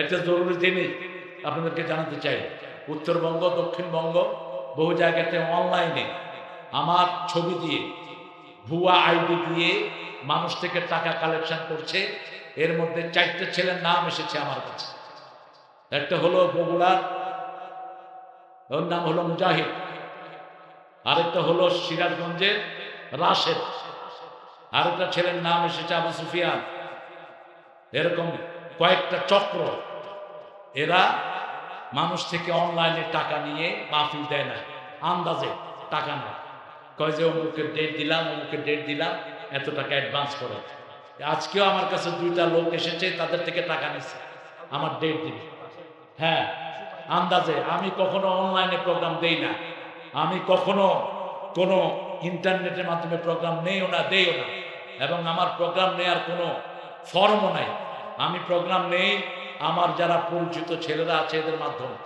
একটা জরুরি জিনিস আপনাদেরকে জানাতে চাই। উত্তরবঙ্গ, দক্ষিণবঙ্গ বহু জায়গাতে অনলাইনে আমার ছবি দিয়ে, ভুয়া আইডি দিয়ে মানুষ থেকে টাকা কালেকশন করছে। এর মধ্যে চারটে ছেলের নাম এসেছে আমার কাছে। একটা হলো বগুড়ার, ওর নাম হলো মুজাহিদ। আরেকটা হলো সিরাজগঞ্জের রাশেদ। আরেকটা ছেলের নাম এসেছে আবু সুফিয়ান। এরকম কয়েকটা চক্র এরা মানুষ থেকে অনলাইনে টাকা নিয়ে মাহফিল দেয় না। আন্দাজে টাকা না কয় যে অমুকের ডেট দিলাম, অমুকের ডেট দিলাম, এত টাকা অ্যাডভান্স করে। আজকেও আমার কাছে দুইটা লোক এসেছে, তাদের থেকে টাকা নিচ্ছে আমার ডেট দিবে। হ্যাঁ আন্দাজে। আমি কখনো অনলাইনে প্রোগ্রাম দেই না। আমি কখনো কোনো ইন্টারনেটের মাধ্যমে প্রোগ্রাম নেইও না, দেইও না। এবং আমার প্রোগ্রাম নেওয়ার কোনো ফর্মও নাই। আমি প্রোগ্রাম নেই আমার যারা পরিচিত ছেলেরা আছে এদের মাধ্যমে।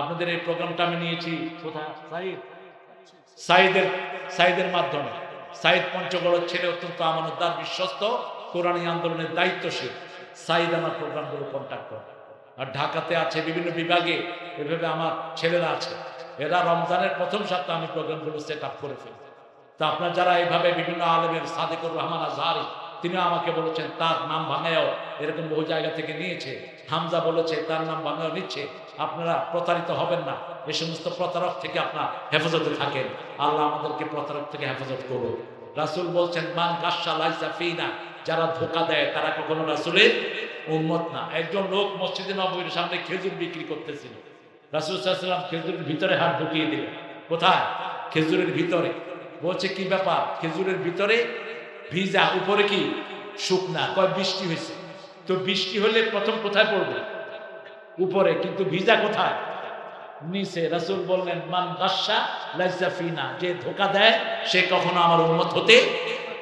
আপনাদের এই প্রোগ্রামটা আমি নিয়েছি সাইদের সাইদের মাধ্যমে। সাইদ পঞ্চগড়ের ছেলে অত্যন্ত আমানতদার, বিশ্বস্ত, কোরআনী আন্দোলনের দায়িত্বশীল। সাইদ আমার প্রোগ্রামগুলো কন্ট্যাক্ট করে। আর ঢাকাতে আছে বিভিন্ন বিভাগে এভাবে আমার ছেলেরা আছে। এরা রমজানের প্রথম সপ্তাহে আমি প্রোগ্রামগুলো সেট আপ করে ফেলি। তা আপনার যারা এইভাবে বিভিন্ন আলমের সাদেকুর রহমান আজহারি তিনি আমাকে বলেছেন, তার নাম ভাঙায়ও। এরকম বহু জায়গা থেকে নিয়েছে। হামজা বলেছে, তার নাম ভাঙাও নিচ্ছে। আপনারা প্রতারিত হবেন না। এ সমস্ত প্রতারক থেকে আপনার হেফাজতে থাকেন। আল্লাহ আমাদেরকে প্রতারক থেকে হেফাজত করুন রাসুল বলছেন, মান গাসা লাইসা ফিনা। যারা ধোকা দেয়, তারা কখনো রাসুলের উন্মত না। একজন লোক মসজিদে নবীর সামনে খেজুর বিক্রি করতেছিল। রাসুল সাল্লাম খেজুরের ভিতরে হাত ঢুকিয়ে দিলেন। কোথায়? খেজুরের ভিতরে। বলছে, কি ব্যাপার? খেজুরের ভিতরে ভিজা, উপরে কি? শুকনা। কয়, বৃষ্টি হয়েছে। তো বৃষ্টি হলে প্রথম কোথায় পড়বে? উপরে। কিন্তু ভিজা কোথায়? নিচে। রাসুল বললেন, মান গাসা লাইসা ফিনা। যে ধোকা দেয়, সে কখনো আমার উন্মত হতে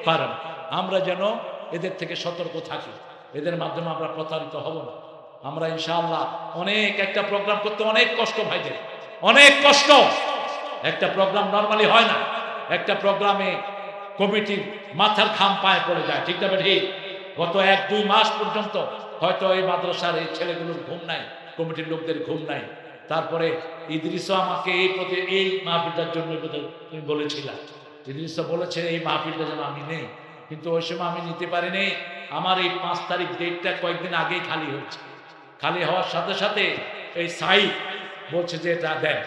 পারে আমরা যেন এদের থেকে সতর্ক থাকি। এদের মাধ্যমে আমরা প্রতারিত হব না। আমরা ইনশাআল্লাহ অনেক একটা প্রোগ্রাম করতে অনেক কষ্ট ভাইদের। অনেক কষ্ট। একটা প্রোগ্রাম নর্মালি হয় না। একটা প্রোগ্রামে কমিটির মাথার খাম পায়ে পড়ে যায়, ঠিক না ঠিক গত এক, দুই মাস পর্যন্ত হয়তো এই মাদ্রাসার এই ছেলেগুলোর ঘুম নাই, কমিটির লোকদের ঘুম নাই। তারপরে ইদ্রিসও আমাকে এই প্রতি, এই মাহফিলটার জন্য তুমি বলেছিলাম ইদ্রিসও বলেছে, এই মাহফিলটা যেন আমি নেই। কিন্তু ওই সময় আমি নিতে পারিনি। আমার এই পাঁচ তারিখ ডেটটা কয়েকদিন আগেই খালি হচ্ছে খালি হওয়ার সাথে সাথে এই সাইড বলছে যে, এটা দেন।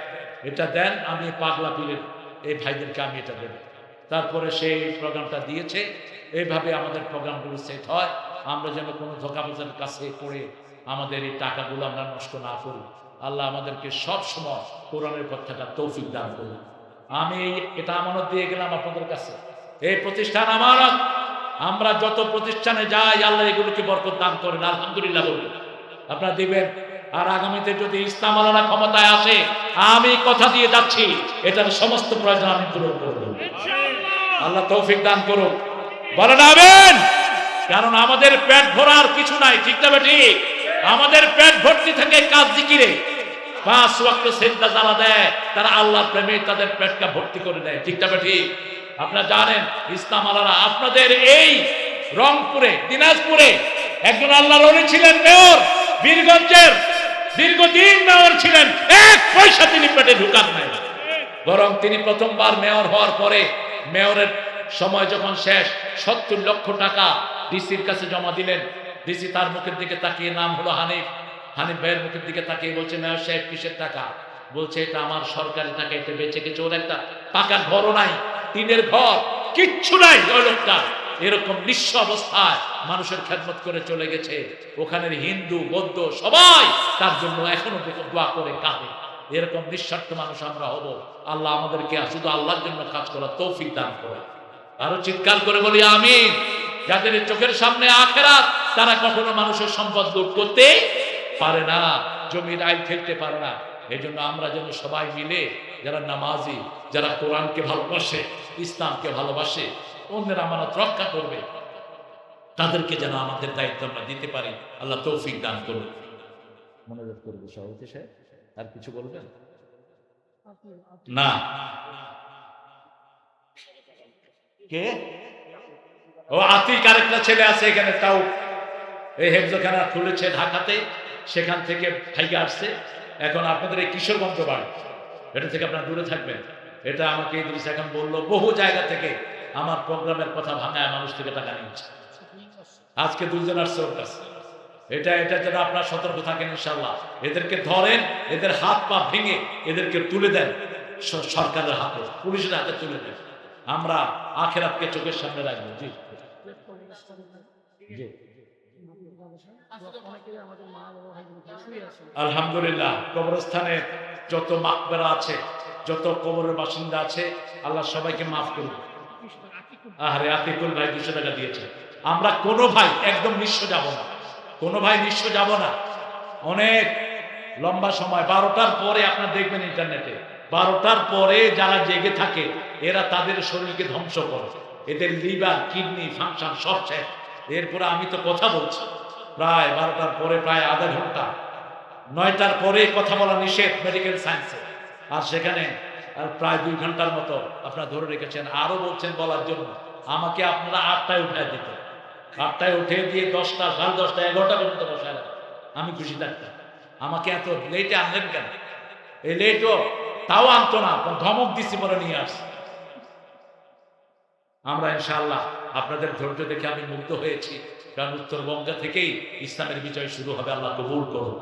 এটা দেন, আমি পাগলা পীরের এই ভাইদেরকে আমি এটা দেব। তারপরে সেই প্রোগ্রামটা দিয়েছে। এইভাবে আমাদের প্রোগ্রামগুলো সেট হয়। আমরা যেন কোনো ধোকাবাজের কাছে পড়ে আমাদের এই টাকাগুলো আমরা নষ্ট না করি। আল্লাহ আমাদেরকে সব সময় কোরআনের থাকার তৌফিক দান করুন। আমি এটা আমানত দিয়ে গেলাম আপনাদের কাছে। এই প্রতিষ্ঠান আমানত আমরা যত প্রতিষ্ঠানে যাই, আল্লাহ এগুলোকে বরকত দান করেন, আলহামদুলিল্লাহ বলুন আপনারা দিবেন আর আগামীতে যদি ইসলাম আল্লাহ ক্ষমতায় আসে, আমি কথা দিয়ে যাচ্ছি। এটার সমস্ত প্রয়োজন আমি পূরণ করব আল্লাহ তৌফিক দান করুন বলেন আবেন কারণ আমাদের পেট ভরার কিছু নাই, ঠিক না ঠিক আমাদের পেট ভর্তি থেকে কাজ জিকিরে। পাঁচ ওয়াক্ত সেজদা জ্বালা দেয়, তারা আল্লাহর প্রেমে তাদের পেটটা ভর্তি করে দেয়, ঠিক না ঠিক আপনারা জানেন ইসলাম আলারা আপনাদের এই রংপুরে, দিনাজপুরে একজন আল্লাহর অলি ছিলেন মেয়র, বীরগঞ্জের দীর্ঘদিন মেয়র ছিলেন, এক পয়সা তিনি পেটে ঢুকান নাই। বরং তিনি প্রথমবার মেয়র হওয়ার পরে মেয়রের সময় যখন শেষ, সত্তর লক্ষ টাকা ডিসির কাছে জমা দিলেন। ডিসি তার মুখের দিকে তাকিয়ে নাম হলো হানিফ। হানিফ ভাইয়ের মুখের দিকে তাকিয়ে বলছে, মেয়র সাহেব, কিসের টাকা? বলছে, এটা আমার সরকারি টাকা, এটা বেঁচে গেছে, ওর একটা পাকা ঘরও নাই, টিনের ঘর, কিচ্ছু নাই ওই লোকটা। এরকম নিঃস্ব অবস্থায় মানুষের খেদমত করে চলে গেছে। ওখানের হিন্দু, বৌদ্ধ সবাই তার জন্য এখনও দোয়া করে কাঁদে। এরকম নিঃস্বার্থ মানুষ আমরা হব। আল্লাহ আমাদেরকে শুধু আল্লাহর জন্য কাজ করা তৌফিক দান করে। আরও চিৎকার করে বলি আমি যাদের চোখের সামনে আখেরাত, তারা কখনো মানুষের সম্পদ লুট করতে পারে না, জমির আইন ফেলতে পারে না। এই জন্য আমরা যেন সবাই মিলে, যারা নামাজি, যারা কোরআনকে ভালোবাসে, ইসলামকে ভালোবাসে, অন্যের আমানত রক্ষা করবে, তাদেরকে যেন আমাদের দায়িত্ব আমরা দিতে পারি। আল্লাহ তৌফিক দান করুন। মনোযোগ করবে সভাপতি সাহেব আর কিছু বলবেন? না। কে? ও আতিক আরেকটা ছেলে আছে এখানে তাও এই হেফজখানা খুলেছে ঢাকাতে সেখান থেকে ভাইকে আসছে। এখন আপনাদের এই কিশোরগঞ্জ বাড়ি এটা থেকে আপনারা দূরে থাকবেন। এটা আমাকে এই ইদ্রিস এখন বলল বহু জায়গা থেকে আমার প্রোগ্রামের কথা ভাঙায় মানুষ থেকে টাকা নিয়েছে। আজকে দুইজন আসছে ওর কাছে। এটা এটা যেন আপনার সতর্ক থাকেন ইনশাল্লাহ এদেরকে ধরেন, এদের হাত পা ভেঙে এদেরকে তুলে দেন। সরকারের হাতে, পুলিশের হাতে তুলে দেন। আমরা আখেরাতকে চোখের সামনে রাখব। জি। আলহামদুলিল্লাহ, কবরস্থানে যত মাকবেরা আছে, যত কবরের বাসিন্দা আছে, আল্লাহ সবাইকে মাফ করুন আহারে, আতিকুল ভাই দুশো টাকা দিয়েছে। আমরা কোনো ভাই একদম নিঃস্ব যাব না। কোনো ভাই নিঃস্ব যাব না। অনেক লম্বা সময়, বারোটার পরে আপনার দেখবেন ইন্টারনেটে। বারোটার পরে যারা জেগে থাকে, এরা তাদের শরীরকে ধ্বংস করে। এদের লিভার, কিডনি, ফাংশন সব শেষ। এরপরে আমি তো কথা বলছি। প্রায় বারোটার পরে, প্রায় আধা ঘণ্টা। নয়টার পরে কথা বলা নিষেধ মেডিকেল সায়েন্সে। আর সেখানে, আর প্রায় দুই ঘণ্টার মতো আপনারা ধরে রেখেছেন। আরও বলছেন বলার জন্য। আমাকে আপনারা আটটায় উঠায় দিত আটটায় উঠে দিয়ে দশটা, সাড়ে দশটা, এগারোটা পর্যন্ত বসায় আমি খুশি থাকতাম। আমাকে এত লেটে আনলেন কেন? এই লেটও তাও আনতো না ধমক দিছি পরে নিয়ে আসছে। আমরা ইনশাআল্লাহ আপনাদের ধৈর্য দেখে আমি মুগ্ধ হয়েছি, কারণ উত্তরবঙ্গ থেকেই ইসলামের বিজয় শুরু হবে, আল্লাহ কবুল করুন।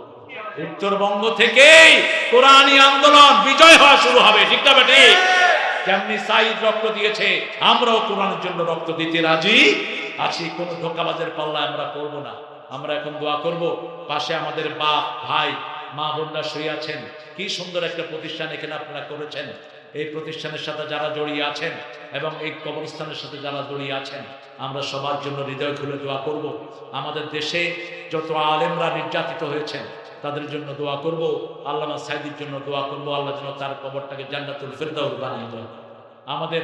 উত্তরবঙ্গ থেকেই কোরআনী আন্দোলন বিজয় হওয়া শুরু হবে, ঠিক না বেটি যেমনি সাইদ রক্ত দিয়েছে, আমরাও কোরআনের জন্য রক্ত দিতে রাজি আছি, কোনো ধোকাবাজের পাল্লা আমরা করব না। আমরা এখন দোয়া করব, পাশে আমাদের বাপ, ভাই, মা, বোনরা শুয়ে আছেন। কি সুন্দর একটা প্রতিষ্ঠান এখানে আপনারা করেছেন। এই প্রতিষ্ঠানের সাথে যারা জড়িয়ে আছেন এবং এই কবরস্থানের সাথে যারা জড়িয়ে আছেন, আমরা সবার জন্য হৃদয় খুলে দোয়া করব। আমাদের দেশে যত আলেমরা নির্যাতিত হয়েছেন, তাদের জন্য দোয়া করব। আল্লামা সাইদির জন্য দোয়া করব। আল্লাহ যেন তার কবরটাকে জান্নাতুল ফেরদাউস বানিয়ে দেন। আমাদের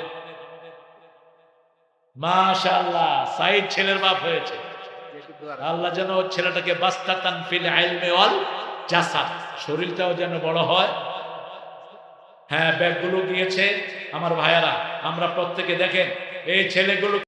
মাশাআল্লাহ, সাইদ ছেলের বাপ হয়েছে। আল্লাহ যেন ওর ছেলেটাকে বাস্তাতান ফিল আইলমে ওয়াল জাসাদ, শরীরটাও যেন বড় হয়। হ্যাঁ ব্যাগগুলো গিয়েছে। আমার ভাইয়ারা, আমরা প্রত্যেকে দেখেন, এই ছেলেগুলো